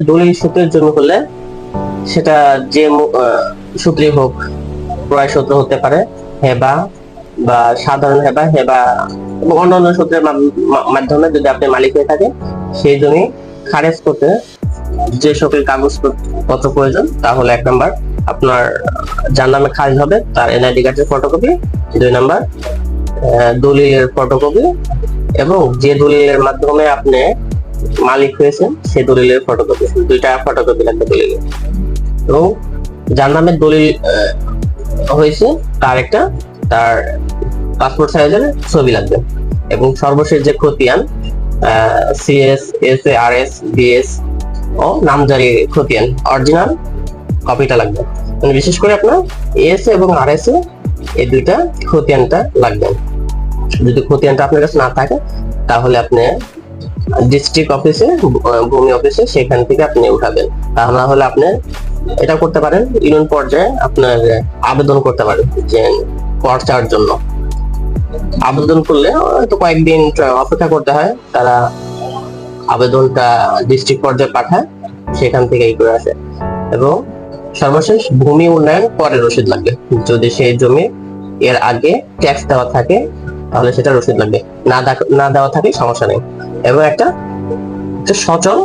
দলিল সূত্রের জন্য হলে সেটা যে সূত্রই হোক, ক্রয় সূত্র হতে পারে, হেবা বা সাধারণ হেবা হেবা এবং অন্যান্য সূত্রের মাধ্যমে যদি আপনি মালিক হয়ে থাকেন, সেই জমি খারেজ করতে যে সকল কাগজপত্র প্রয়োজন, তাহলে এক নাম্বার আপনার যার নামে খারিজ হবে, তার এনআইডি কার্ডের ফটোকপি দুই নাম্বার দলিলের ফটোকপি এবং যে দলিলের মাধ্যমে আপনি মালিক হয়েছেন সেই দলিলের ফটোকপি দুইটা ফটোকপি লাগবে দলিলের এবং যার নামে দলিল হয়েছে, তার একটা, তার পাসপোর্ট সাইজের ছবি লাগবে। এবং সর্বশেষ যে খতিয়ান CS S A R S BS ও নামজারি খতিয়ান অরিজিনাল কপিটা লাগবে। মানে বিশেষ করে আপনার এস এবং আর এস এই দুইটা খতিয়ানটা লাগবে। যদি খতিয়ানটা আপনার কাছে না থাকে, তাহলে আপনি ডিস্ট্রিক্ট অফিসে ভূমি অফিসে সেখান থেকে আপনি উঠাবেন। তা না হলে আপনি এটা করতে পারেন, ইউনিয়ন পর্যায়ে আপনার আবেদন করতে পারেন, যে কর চাওয়ার জন্য। আবেদন করলে, হয়তো কয়েকদিন অপেক্ষা করতে হয়, তারা আবেদনটা ডিস্ট্রিক্ট পর্যায়ে পাঠায়, সেখান থেকে এই করে আসে। এবং সর্বশেষ ভূমি উন্নয়ন পরে রসিদ লাগবে। যদি সেই জমি এর আগে ট্যাক্স দেওয়া থাকে, তাহলে সেটা রসিদ লাগবে। না না দেওয়া থাকে সমস্যা নেই। এবং একটা সচল